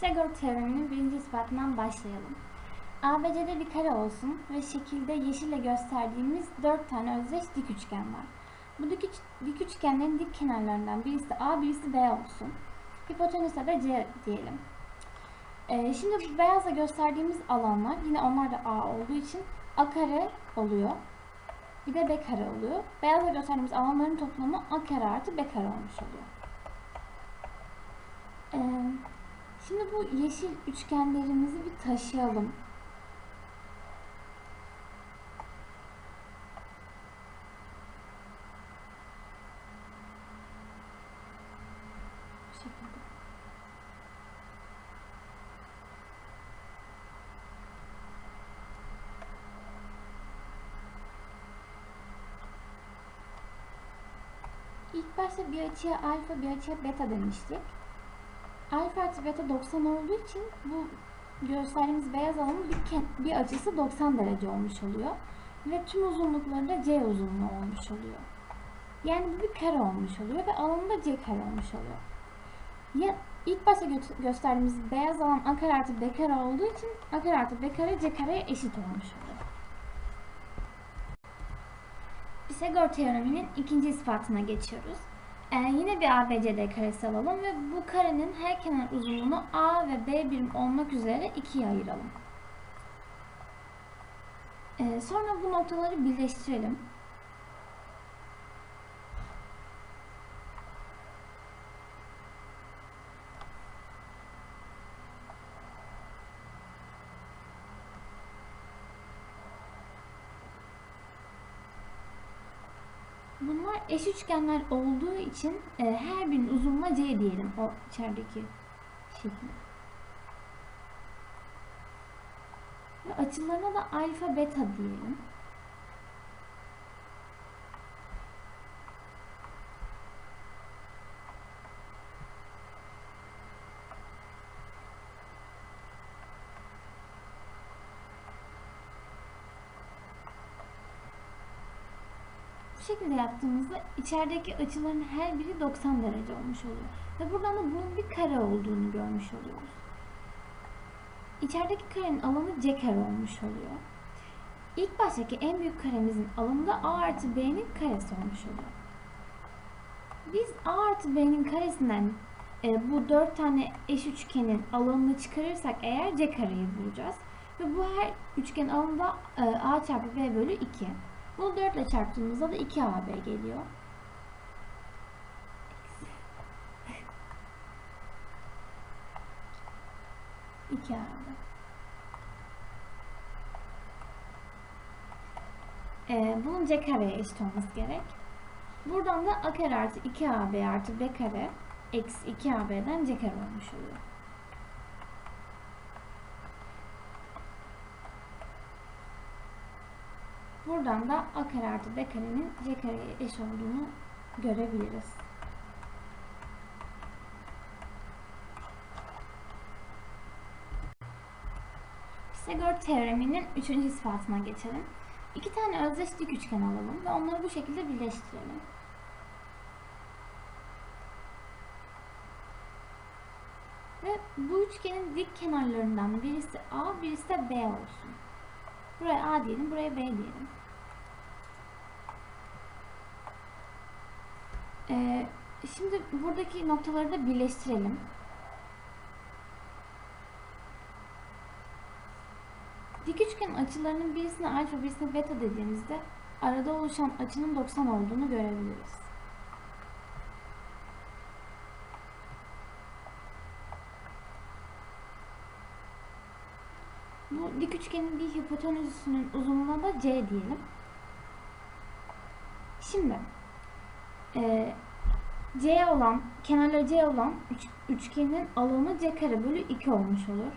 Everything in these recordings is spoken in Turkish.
Pisagor teoreminin birinci ispatından başlayalım. ABC'de bir kare olsun ve şekilde yeşille gösterdiğimiz dört tane özdeş dik üçgen var. Bu dik, dik üçgenlerin dik kenarlarından birisi A, birisi B olsun. Hipotenüse de C diyelim. Ee, şimdi beyazla gösterdiğimiz alanlar yine onlar da A olduğu için A kare oluyor. Bir de B kare oluyor. Beyazla gösterdiğimiz alanların toplamı A kare artı B kare olmuş oluyor. Ee, şimdi bu yeşil üçgenlerimizi bir taşıyalım. İlk başta bir açıya alfa bir açıya beta demiştik. Alfa artı beta 90 olduğu için bu gösterdiğimiz beyaz alanın bir, bir açısı 90 derece olmuş oluyor. Ve tüm uzunlukları da C uzunluğu olmuş oluyor. Yani bu bir kare olmuş oluyor ve alanı da C kare olmuş oluyor. Ya ilk başta gö- gösterdiğimiz beyaz alan A kare artı B kare olduğu için A kare artı B kare C kareye eşit olmuş oluyor. Pisagor teoreminin ikinci ispatına geçiyoruz. Ee, yine bir ABCD karesi alalım ve bu karenin her kenar uzunluğunu A ve B birim olmak üzere ikiye ayıralım. Ee, sonra bu noktaları birleştirelim. Eş üçgenler olduğu için e, her birinin uzunluğuna C diyelim o içerideki şekilde. Ve açılarına da alfa beta diyelim. Şekilde yaptığımızda içerideki açıların her biri 90 derece olmuş oluyor. Ve buradan da bunun bir kare olduğunu görmüş oluyoruz. İçerideki karenin alanı c kare olmuş oluyor. İlk baştaki en büyük karemizin alanı da a artı b'nin karesi olmuş oluyor. Biz a artı b'nin karesinden e, bu dört tane eş üçgenin alanını çıkarırsak eğer c kareyi bulacağız. Ve bu her üçgen alanı da e, a çarpı b bölü 2. Bunu 4 ile çarptığımızda da 2AB geliyor. İki AB. Ee, bunun C kareye eşit olması gerek. Buradan da A kare artı 2AB artı B kare eksi 2AB'den C kare olmuş oluyor. Buradan da A kare artı B karenin C kareye eş olduğunu görebiliriz. Pisagor teoreminin üçüncü ispatına geçelim. İki tane özdeş dik üçgen alalım ve onları bu şekilde birleştirelim. Ve bu üçgenin dik kenarlarından birisi A, birisi de B olsun. Buraya A diyelim, buraya B diyelim. Ee, şimdi buradaki noktaları da birleştirelim. Dik üçgen açılarının birisine alfa, birisine beta dediğimizde arada oluşan açının 90 olduğunu görebiliriz. Bu dik üçgenin bir hipotenüsünün uzunluğuna da C diyelim. Şimdi e, C olan, kenarları C olan üç, üçgenin alanı C kare bölü 2 olmuş olur.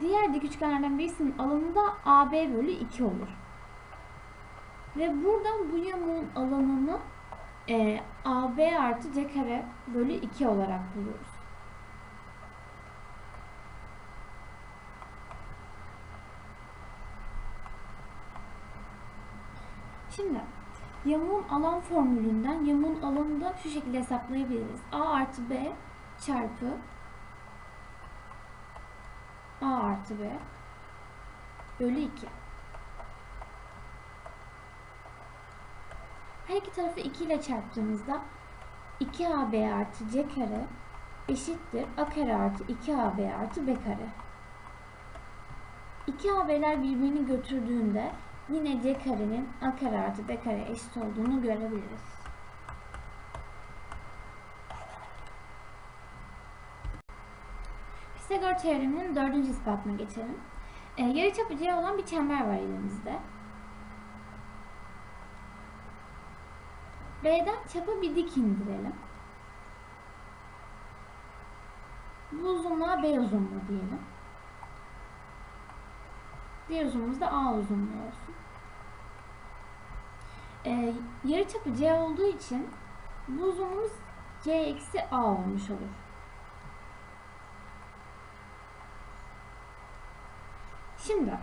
Diğer dik üçgenlerden birisinin alanı da AB bölü 2 olur. Ve buradan bu yamuğun alanını e, AB artı C kare bölü 2 olarak buluyoruz. Şimdi Yamuğun alan formülünden yamuğun alanını da şu şekilde hesaplayabiliriz. A artı B çarpı A artı B bölü 2. Her iki tarafı 2 ile çarptığımızda 2AB artı C kare eşittir A kare artı 2AB artı B kare. 2AB'ler birbirini götürdüğünde yine C karenin A kare artı B kare eşit olduğunu görebiliriz. Pisagor teoreminin dördüncü ispatına geçelim. E, yarıçapı C olan bir çember var elimizde. B'den çapa bir dik indirelim. Bu uzunluğa B uzunluğu diyelim. Diğer uzunluğumuz da A uzunluğu olsun. Ee, yarıçapı C olduğu için bu uzunluğumuz C eksi A olmuş olur. Şimdi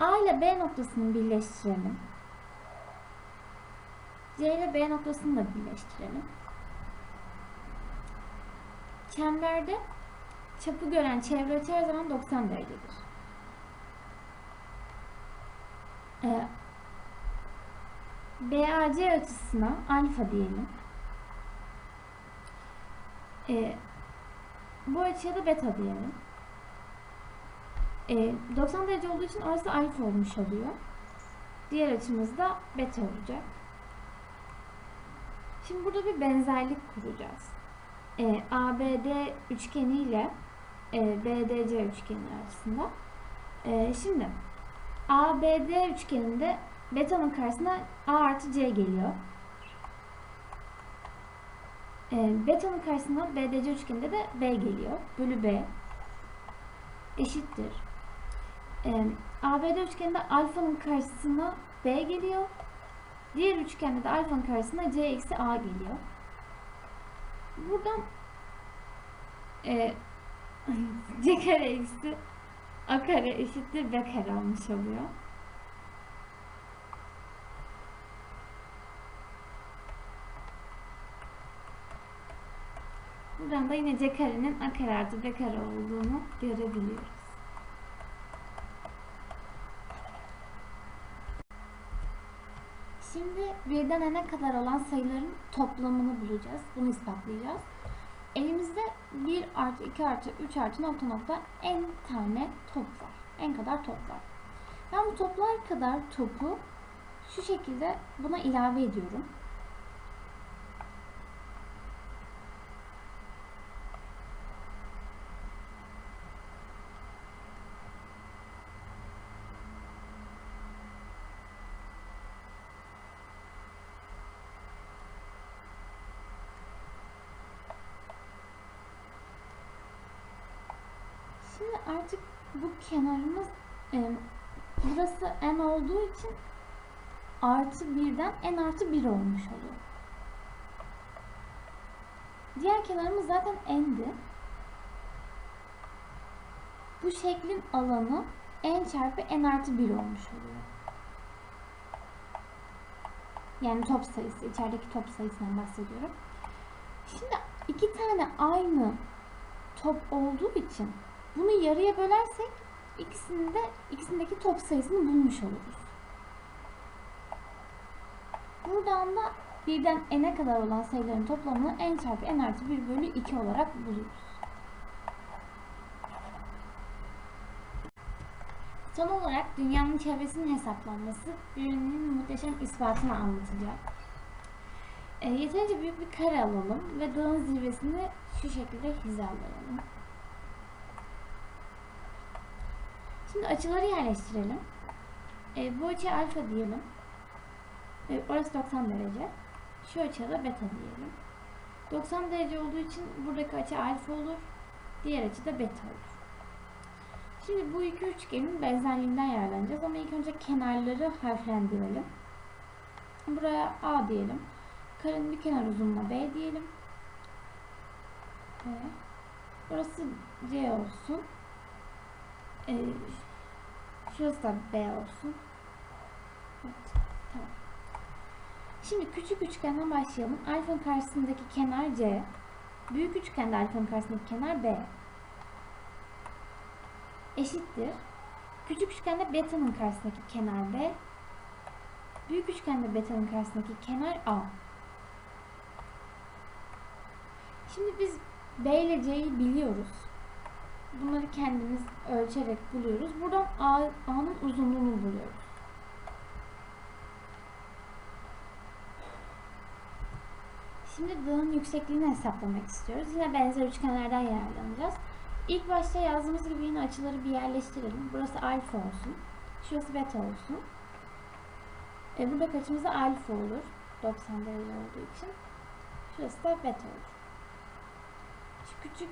A ile B noktasını birleştirelim. C ile B noktasını da birleştirelim. Çemberde çapı gören çevre açı her zaman 90 derecedir. Ee, BAC açısına alfa diyelim. Ee, bu açıya da beta diyelim. Ee, 90 derece olduğu için orası alfa olmuş oluyor. Diğer açımız da beta olacak. Şimdi burada bir benzerlik kuracağız. Ee, ABD üçgeni ile e, BDC üçgeni arasında. Ee, şimdi ABD üçgeninde beta'nın karşısına A artı C geliyor. Ee, beta'nın karşısına BDC üçgeninde de B geliyor. Bölü B eşittir. Ee, ABD üçgeninde alfanın karşısına B geliyor. Diğer üçgende de alfanın karşısına C eksi A geliyor. Buradan e, C kare eksi A kare eşittir B kare olmuş oluyor. Buradan da yine C karenin A kare artı B kare olduğunu görebiliyoruz. Şimdi birden n'e kadar olan sayıların toplamını bulacağız. Bunu ispatlayacağız. Elimizde 1 artı 2 artı 3 artı nokta nokta n tane top var. n kadar top var. Ben bu toplar kadar topu şu şekilde buna ilave ediyorum. Şimdi artık bu kenarımız e, burası n olduğu için artı birden n artı 1 olmuş oluyor. Diğer kenarımız zaten n'di. Bu şeklin alanı n çarpı n artı 1 olmuş oluyor. Yani top sayısı, içerideki top sayısından bahsediyorum. Şimdi iki tane aynı top olduğu için bunu yarıya bölersek ikisinde ikisindeki top sayısını bulmuş oluruz. Buradan da birden n'e kadar olan sayıların toplamını n çarpı n artı 1 bölü 2 olarak buluruz. Son olarak dünyanın çevresinin hesaplanması birinin muhteşem ispatını anlatacak. E, yeterince büyük bir kare alalım ve dağın zirvesini şu şekilde hizalayalım. Şimdi açıları yerleştirelim. E, bu açıya alfa diyelim. E, orası 90 derece. Şu açıya da beta diyelim. 90 derece olduğu için buradaki açı alfa olur. Diğer açı da beta olur. Şimdi bu iki üçgenin benzerliğinden yararlanacağız ama ilk önce kenarları harflendirelim. Buraya A diyelim. Karenin bir kenar uzunluğuna B diyelim. Burası C olsun. Ee, şurası da B olsun. Evet, tamam. Şimdi küçük üçgenden başlayalım. Alfanın karşısındaki kenar C. Büyük üçgende alfanın karşısındaki kenar B. Eşittir. Küçük üçgende beta'nın karşısındaki kenar B. Büyük üçgende beta'nın karşısındaki kenar A. Şimdi biz B ile C'yi biliyoruz. Bunları kendimiz ölçerek buluyoruz. Buradan A'nın uzunluğunu buluyoruz. Şimdi dağın yüksekliğini hesaplamak istiyoruz. Yine benzer üçgenlerden yararlanacağız. İlk başta yazdığımız gibi yine açıları bir yerleştirelim. Burası alfa olsun. Şurası beta olsun. E, burada açımız da alfa olur. 90 derece olduğu için. Şurası da beta olur. Şu küçük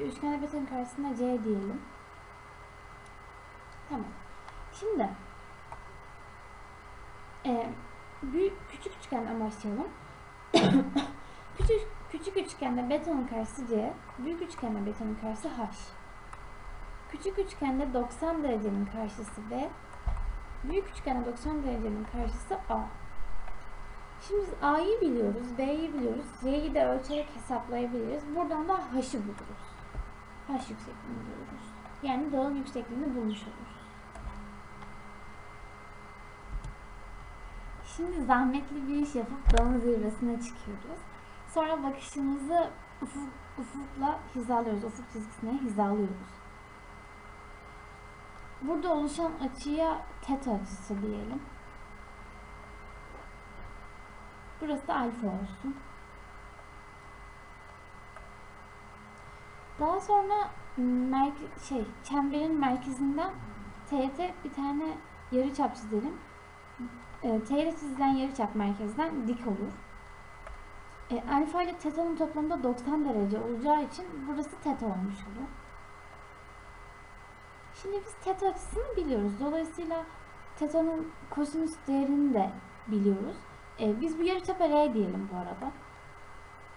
üçgende beta'nın karşısında C diyelim. Tamam. Şimdi e, büyük, küçük üçgenden başlayalım. küçük, küçük üçgende beta'nın karşısı C, büyük üçgende beta'nın karşısı H. Küçük üçgende 90 derecenin karşısı B, büyük üçgende 90 derecenin karşısı A. Şimdi A'yı biliyoruz, B'yi biliyoruz, C'yi de ölçerek hesaplayabiliriz. Buradan da H'ı buluruz. H yüksekliğini buluruz. Yani dağın yüksekliğini bulmuş oluruz. Şimdi zahmetli bir iş yapıp dağın zirvesine çıkıyoruz. Sonra bakışımızı ufuk, ufukla hizalıyoruz. Ufuk çizgisine hizalıyoruz. Burada oluşan açıya teta açısı diyelim. Burası da alfa olsun. Daha sonra merke şey çemberin merkezinden teğete bir tane yarıçap çizelim. E, teğete çizilen yarıçap merkezden dik olur. E, alfa ile teta'nın toplamda 90 derece olacağı için burası teta olmuş olur. Şimdi biz teta açısını biliyoruz. Dolayısıyla teta'nın kosinüs değerini de biliyoruz. E, biz bu yarıçapa R diyelim bu arada.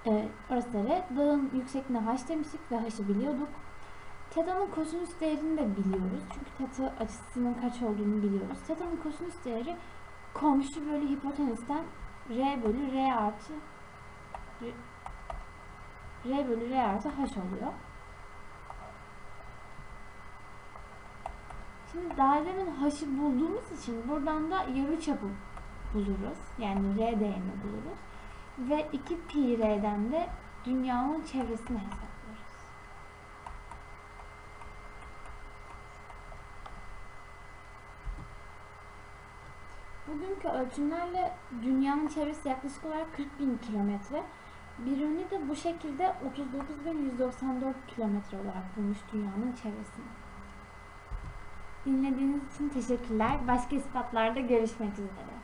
E, orası da R. Dağın yüksekliğine H demiştik ve H'ı biliyorduk. Teta'nın kosinüs değerini de biliyoruz. Çünkü teta açısının kaç olduğunu biliyoruz. Teta'nın kosinüs değeri komşu bölü hipotenüsten R bölü R artı R, bölü R artı H oluyor. Şimdi dairenin H'ı bulduğumuz için buradan da yarıçapı buluruz. Yani R değerini buluruz. Ve 2 pi R'den de dünyanın çevresini hesaplarız. Bugünkü ölçümlerle dünyanın çevresi yaklaşık olarak 40 bin kilometre. Biruni de bu şekilde 39.194 kilometre olarak bulmuş dünyanın çevresini. Dinlediğiniz için teşekkürler. Başka ispatlarda görüşmek üzere.